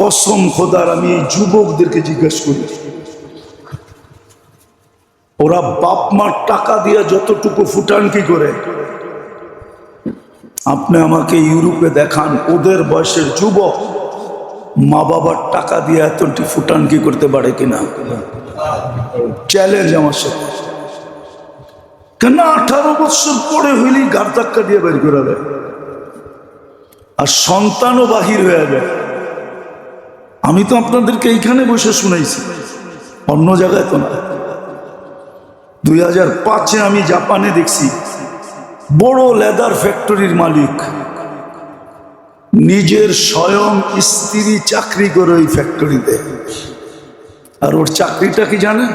কসম খোদার, আমি এই যুবকদেরকে জিজ্ঞেস করি, ওরা বাপ মার টাকা দিয়ে যতটুকু ফুটানকি করে, আপনি আমাকে ইউরোপে দেখান, ওদের বয়সের যুবক মা বাবার টাকা দিয়ে এতটি ফুটানকি করতে পারে কিনা? চ্যালেঞ্জ আমার সাথে। কেন আঠারো বছর পরে হইলেই গার ধাক্কা দিয়ে বের করে আর সন্তানও বাহির হয়ে যায়। আমি তো আপনাদেরকে এইখানে বসে শুনাইছি। অন্য জায়গায় তো না। দুই হাজার পাঁচে আমি জাপানে দেখছি, বড় লেদার ফ্যাক্টরির মালিক। নিজের স্বয়ং স্ত্রী চাকরি করে ওই ফ্যাক্টরিতে। আর ওর চাকরিটা কি জানেন?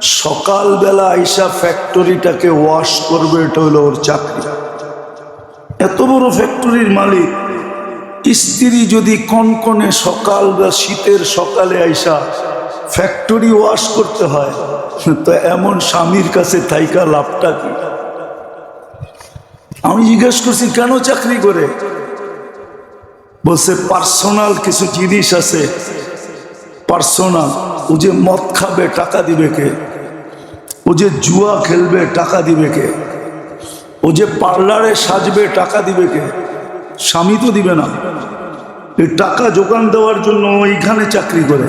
সকালবেলা আইসা ফ্যাক্টরিটাকে ওয়াশ করবে, এটা হলো ওর চাকরি। এত বড় ফ্যাক্টরির মালিক। স্ত্রী যদি কনকনে সকাল বা শীতের সকালে আইসা ফ্যাক্টরি ওয়াশ করতে হয়, তো এমন স্বামীর কাছে থাইকা লাভটা কি? আমি জিজ্ঞেস করছি, কেন চাকরি করে? বলছে পার্সোনাল কিছু জিনিস আছে। পার্সোনাল ও যে মদ খাবে টাকা দিবে কে? ও যে জুয়া খেলবে টাকা দিবে কে? ও যে পার্লারে সাজবে টাকা দিবে কে? স্বামী তো দিবে না। এই টাকা যোগান দেওয়ার জন্য এইখানে চাকরি করে।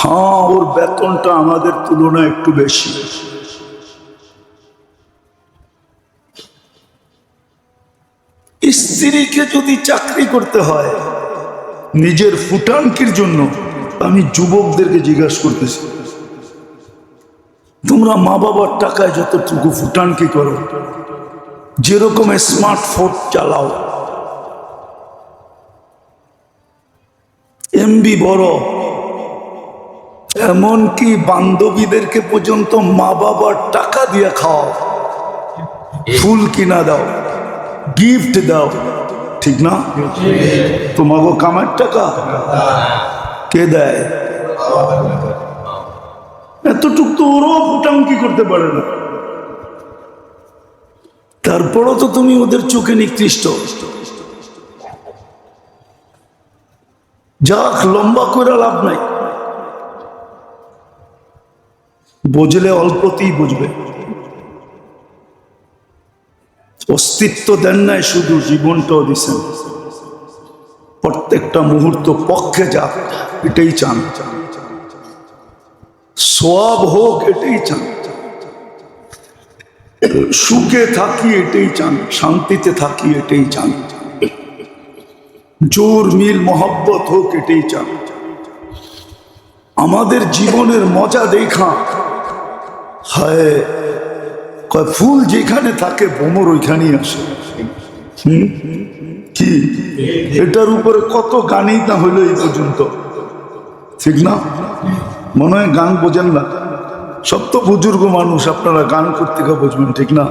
হ্যাঁ ওর বেতনটা আমাদের তুলনায় একটু বেশি। স্ত্রীকে যদি চাকরি করতে হয়, নিজের ফুটানকির জন্য আমি যুবকদেরকে জিজ্ঞাসা করতেছি, তোমরা মা বাবার টাকায় যতটুকু ফুটানকি করো, যেরকম স্মার্টফোন চালাও এমবি বড়। এমনকি বান্ধবীদেরকে পর্যন্ত মা বাবার টাকা দিয়ে খাও ফুল কিনা দাও গিফট দাও। ঠিক না? তোমাকে কামার টাকা? কে দেয়? এতটুক তো ওরাও ফুটাঙ্কি করতে পারে না। তারপরও তো তুমি ওদের চোখে নিকৃষ্ট। যাক, লম্বা করে লাভ নাই। বুঝলে অল্পতেই বুঝবে। অস্তিত্ব দেন নাই, শুধু জীবনটাও দিছেন। প্রত্যেকটা মুহূর্ত পক্ষে যাক, এটাই চান। সব হোক, এটাই চান। সুখে থাকি, এটাই চান। শান্তিতে থাকি, এটাই চান। জোর, মিল, মহব্বত হোক, এটাই চান। আমাদের জীবনের মজা দেখা। হায় ফুল যেখানে থাকে ভ্রমর ওইখানেই আসে? কি? এটার উপরে কত গানই না হইল এই পর্যন্ত। ঠিক না? মনে হয় গান বোঝেন না। সব তো বুজুর্গ মানুষ, আপনারা গান করতে বুঝবেন, ঠিক না?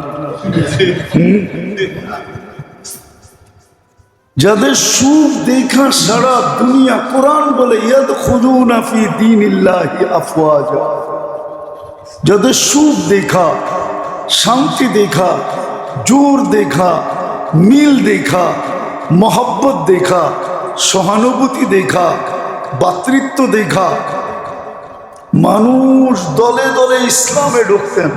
যাদের সুখ দেখা সারা দুনিয়া কোরআন বলে ইয়াদ যাদের সুখ দেখা, শান্তি দেখা, জোর দেখা, মিল দেখা, মহব্বত দেখা, সহানুভূতি দেখা বাতৃত্ব দেখা, মানুষ দলে দলে ইসলামে ঢুকতেন।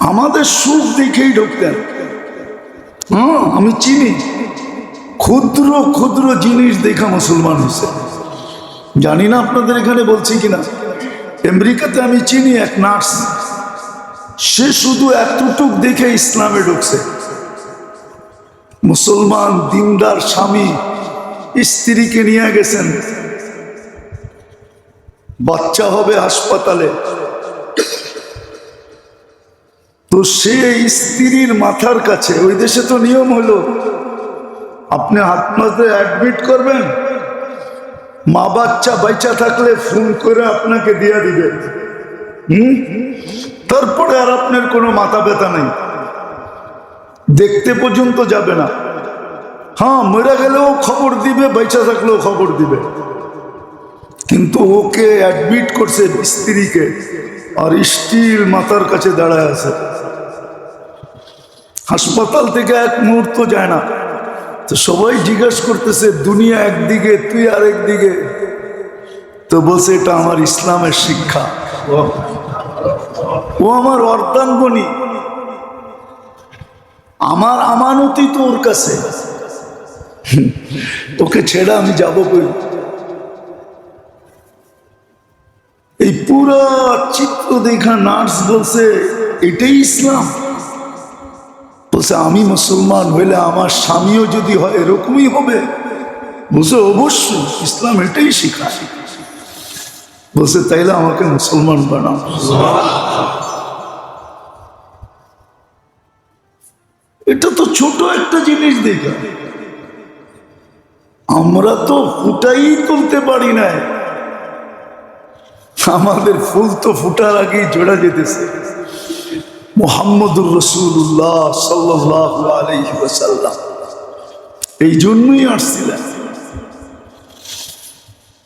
আমাদের সুখ দেখেই ঢুকতেন। হ্যাঁ আমি চিনি। ক্ষুদ্র ক্ষুদ্র জিনিস দেখা মুসলমান হয়েছে। জানি না আপনাদের এখানে বলছি কিনা। আমেরিকাতে আমি চিনি এক নার্স। সে শুধু এতটুক দেখে ইসলামে ঢুকছে। মুসলমান দিনদার স্বামী স্ত্রীকে নিয়ে গেছেন। বাচ্চা হবে হাসপাতালে। তো সে স্ত্রীর মাথার কাছে, ওই দেশে তো নিয়ম হলো, আপনি হাতমাতে অ্যাডমিট করবেন, মা বাচ্চা বাইচা থাকলে ফোন করে আপনাকে দিয়ে দিবে। হুম? তারপরে আর আপনার কোনো মাথা ব্যথা নেই। দেখতে পর্যন্ত যাবে না। হ্যাঁ মরে গেলেও খবর দিবে, বাইচা থাকলেও খবর দিবে। কিন্তু ওকে অ্যাডমিট করছে স্ত্রীকে, আর স্টিল মাথার কাছে দাঁড়ায় আছে। হাসপাতাল থেকে এক মুহূর্ত যায় না। তো সবাই জিজ্ঞাসা করতেছে, দুনিয়া একদিকে, তুই আরেক দিকে? তো বলছে, এটা আমার ইসলামের শিক্ষা। ও আমার অর্ধাঙ্গনী। আমার আমানতি তো ওর কাছে। ওকে ছেড়ে আমি যাব কই? এই পুরা চিত্র দেখা নার্স বলছে, এটাই ইসলাম। বলছে, আমি মুসলমান হইলে আমার স্বামীও যদি হয়, এরকমই হবে। বলছে, অবশ্যই, ইসলাম এটাই শিখায়। বলছে, তাইলে আমাকে মুসলমান বানাও। এটা তো ছোট একটা জিনিস দেখা। আমরা তো ফুটাই তুলতে পারি না আমাদের ফুল তো ফুটার আগেই জোড়া যেতেছে। মোহাম্মদুর রসুল্লাহ সাল্লাহ এই জন্যই আসছিলেন।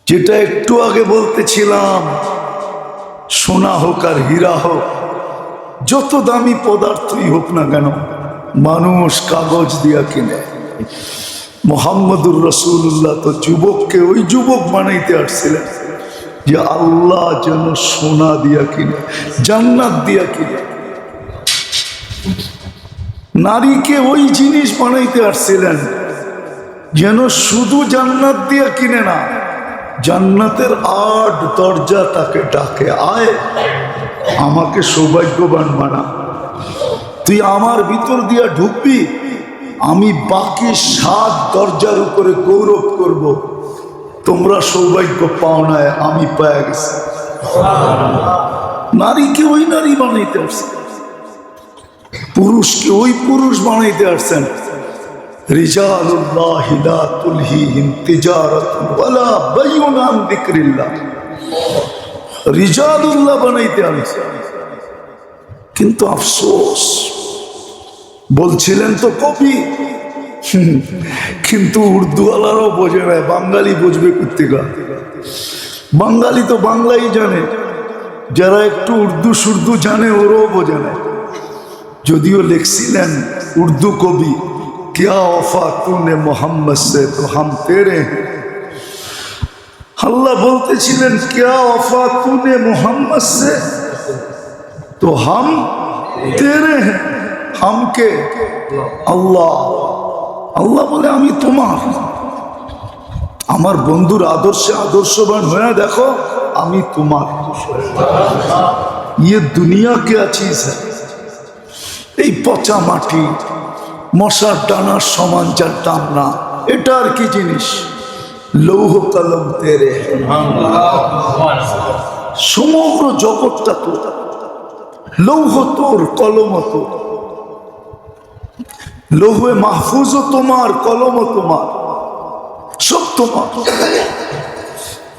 যেটা একটু আগে বলতেছিলাম, সোনা হোক আর হীরা হোক, যত দামি পদার্থই হোক না কেন, মানুষ কাগজ দিয়া কিনে। মোহাম্মদুর রসুল্লাহ তো যুবককে ওই যুবক বানাইতে আসছিলেন যে আল্লাহ যেন সোনা দিয়া কিনে, জান্নাত দিয়া কিনে। নারীকে ওই জিনিস বানাইতে আসছিলেন, যেন শুধু জান্নাত দিয়ে কিনে না, জান্নাতের আট দরজা তাকে ডাকে, আয়, আমাকে সৌভাগ্যবান বানা। তুই আমার ভিতর দিয়া ঢুকবি, আমি বাকি সাত দরজার উপরে গৌরব করব। তোমরা সৌভাগ্য পাও না আমি পায়া গেছি। নারীকে ওই নারী বানাইতে আসছে। পুরুষকে ওই পুরুষ বানাইতে আসছেন। যিকরিল্লাহ। বানাইতে কিন্তু আফসোস, বলছিলেন তো কবি, কিন্তু উর্দুওয়ালারাও বোঝে না, বাঙালি বুঝবে কুত্তিকা বাঙালি তো বাংলাই জানে, যারা একটু উর্দু সুর্দু জানে, ওরাও বোঝে না। যদিও লিখছিলেন উর্দু কবি, কিয়া অফা তুনে মোহাম্মদ সে তো হাম তেরে আল্লাহ বলতেছিলেন, কিয়া অফা তুনে মোহাম্মদ সে তো হাম তেরে হামকে আল্লাহ। আল্লাহ বলে, আমি তোমার। আমার বন্ধুর আদর্শে আদর্শবান হয়ে দেখো, আমি তোমার। ইয়ে দুনিয়া কে আছিস হ্যাঁ এই পচা মাটি, মশার ডানার সমান যার দাম না এটা আর কি জিনিস? লৌহ কলম তেরে সমগ্র জগৎটা তো, লৌহ তোর, কলম তোর লৌহে মাহফুজও তোমার কলমও তোমার, সব তোমার।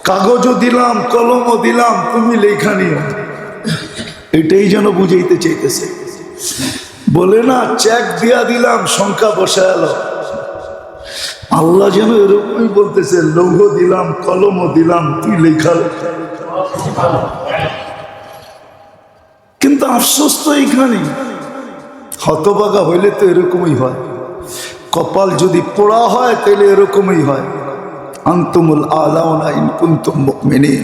কাগজও দিলাম কলমও দিলাম, তুমি লেখা নিও। এটাই যেন বুঝাইতে চাইতেছে। বলে না চেক দিয়া দিলাম, সংখ্যা বসায়াল আল্লাহ যেন এরকমই বলতেছে, লৌহ দিলাম, কলমও দিলাম তুই লেখা কিন্তু আফসোস তো এইখানে। হতবাগা হইলে তো এরকমই হয়। কপাল যদি পোড়া হয় তাহলে এরকমই হয়। আন্তমুল আলাউনা ইনকুন্তুম মুমিনিন।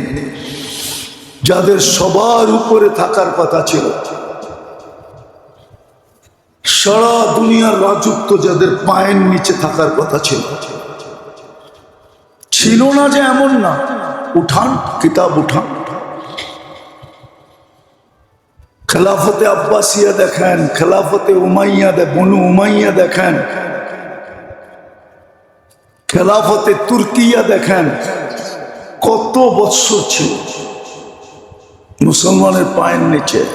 যাদের সবার উপরে থাকার কথা ছিল। সারা দুনিয়ার রাজত্ব যাদের পায়ের নিচে থাকার কথা ছিল। ছিল না যে এমন না। উঠান, কিতাব উঠান। খেলাফতে আব্বাসিয়া দেখেন, খেলাফতে উমাইয়া দে, বনু উমাইয়া দেখেন। খেলাফতে তুর্কিয়া দেখেন, কত বৎসর ছিল। মুসলমানের পায়ের নিচে।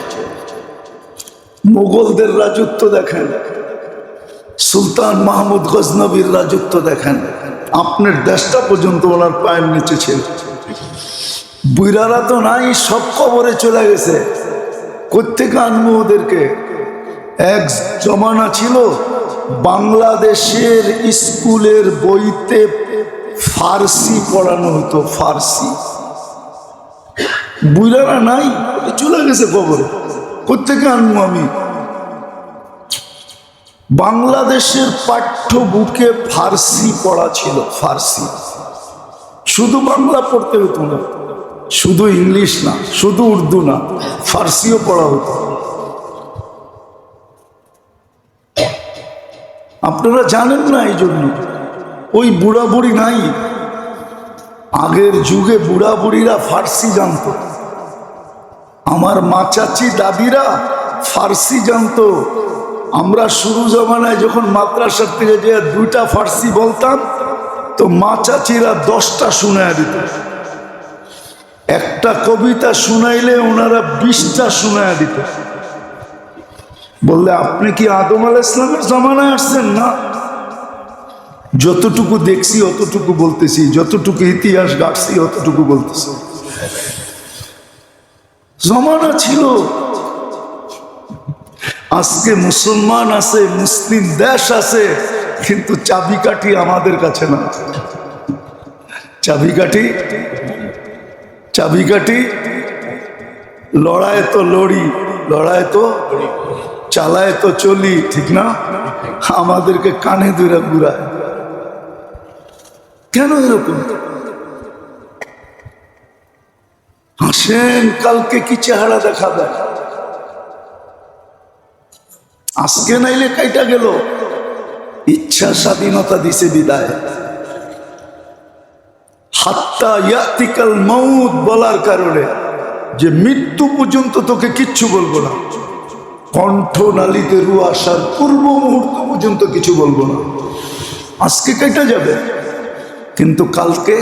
মুঘলদের রাজত্ব দেখেন। সুলতান মাহমুদ গজনবীর রাজত্ব দেখেন। আপনার দেশটা পর্যন্ত ওনার পায়ের নিচে ছিল। বুইরারা তো নাই, সব কবরে চলে গেছে। কোথেকে আনব ওদেরকে? এক জমানা ছিল বাংলাদেশের স্কুলের বইতে ফার্সি পড়ানো হতো, ফার্সি। বুইরারা নাই, চলে গেছে কবরে। কোথেকে আনব আমি? বাংলাদেশের পাঠ্য বুকে ফার্সি পড়া ছিল, ফার্সি। শুধু বাংলা পড়তে হতো না, শুধু ইংলিশ না, শুধু উর্দু না, ফার্সিও পড়া হতো। আপনারা জানেন না এই জন্য, ওই বুড়া বুড়ি নাই। আগের যুগে বুড়া বুড়িরা ফার্সি জানতো। আমার মা চাচি দাদিরা ফার্সি জানতো। আমরা শুরু জমানায় যখন মাদ্রাসার থেকে যে দুইটা ফার্সি বলতাম, তো মা চাচিরা দশটা শুনায় দিত। একটা কবিতা শুনাইলে ওনারা বিশটা শুনায় দিত। বললে, আপনি কি আদম আল ইসলামের জমানায় আসছেন না? যতটুকু দেখছি, অতটুকু বলতেছি, যতটুকু ইতিহাস গাটছি অতটুকু বলতেছি। জমানা ছিল। আজকে মুসলমান আছে, মুসলিম দেশ আছে, কিন্তু চাবিকাঠি আমাদের কাছে না। চাবিকাঠি? চাবিকাঠি? লড়ায় তো লড়ি লড়ায় তো, চালায় তো চলি, ঠিক না? আমাদেরকে কানে ধরে ঘুরায়। কেন এরকম? হাসেন, কালকে কি চেহারা দেখা দেখাবে? আজকে নাইলে কাইটা গেল? ইচ্ছা স্বাধীনতা দিছে বিদায়। হাত্তা ইয়াতিকাল মৌত বলার কারণে যে মৃত্যু পর্যন্ত তোকে কিচ্ছু বলব না। কণ্ঠ নালিতে রু আসার পূর্ব মুহূর্ত পর্যন্ত কিছু বলব না। আজকে কেটে যাবে? কিন্তু কালকে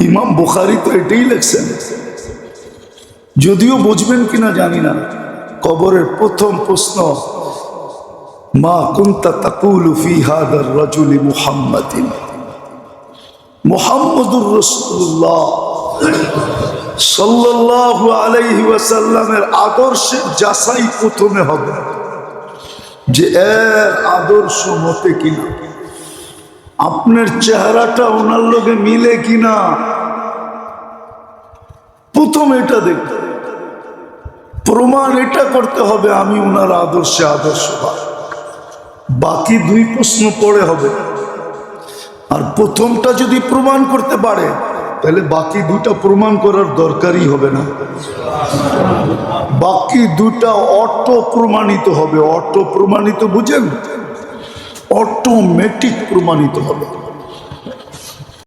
ইমাম বুখারি তো এটাই লেখছেন। যদিও বুঝবেন কিনা জানি না, কবরের প্রথম প্রশ্ন, মা কুন্তা তাকুলু ফি হাদার রাজুলি মুহাম্মাদিন? মুহাম্মদুর রসুল্লাহ সাল্লাল্লাহু আলাইহি ওয়াসাল্লামের আদর্শের যাচাই প্রথমে হবে যে এর আদর্শ মতে কিনা। আপনার চেহারাটা ওনার লোকে মিলে কিনা? প্রথম এটা দেখতে। প্রমাণ এটা করতে হবে আমি ওনার আদর্শে আদর্শ বাকি দুই প্রশ্ন পরে হবে। আর প্রথমটা যদি প্রমাণ করতে পারে, তাহলে বাকি দুটা প্রমাণ করার দরকারই হবে না। বাকি দুটা অটো প্রমাণিত হবে। অটো প্রমাণিত বুঝেন? অটোমেটিক প্রমাণিত হবে।